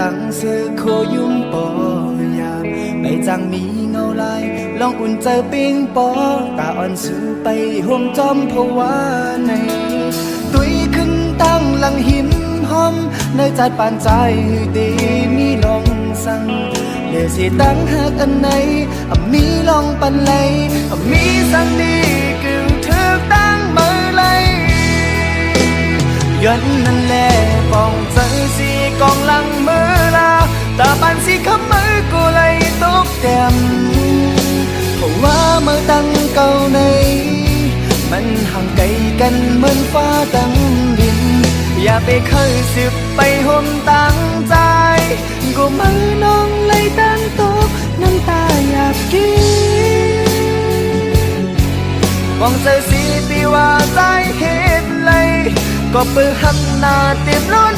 ตั้งซื้อโคยุ่มปอยาไปจังมีเงาลาย ลองอุ่นใจอปิงปอตาอ่อนสู้ไปห่วงจอมภาวะใน ตุยขึ้นตั้งหลังหิมหอมในใจปานใจดีมีลองสั่งเดี๋ยวสิตั้งหักอันไหนอมีลองปันไหลอมีสั่งดีกึ่งถึกตั้งเมื่อไรย้อนนั่นแหละ ปองใจสีกองหลังมือลาตาปานสีขมือกูเลยตกเต็มเพราะว่าเมื่อตั้งเก่าในมันห่า งไกลกันเหมือนฟ้าตั้งดินอย่าไปเคยสืบไปห่มตั้งใ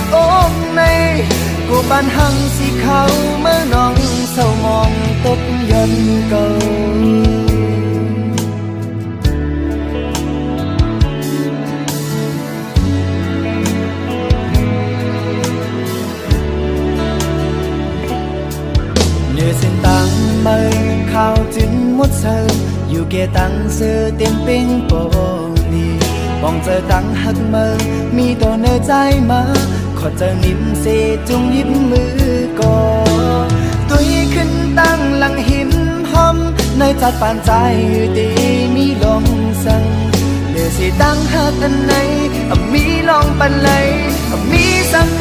จกูมื องเจอตังหักมือมีตัวเนื้อใจมาขอเจอนิ่มเสีจุงยิ้มมือก่อตุยขึ้นตั้งหลังหิมหอมในจัดปานใจอยู่ดีมีลมสั่งเลือสีตั้งหักอันไหนอมีลองปันไหอมีซ้ำ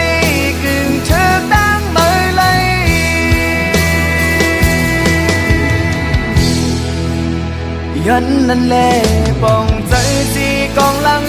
ยันนั่นแหละปองใจสีกองหลัง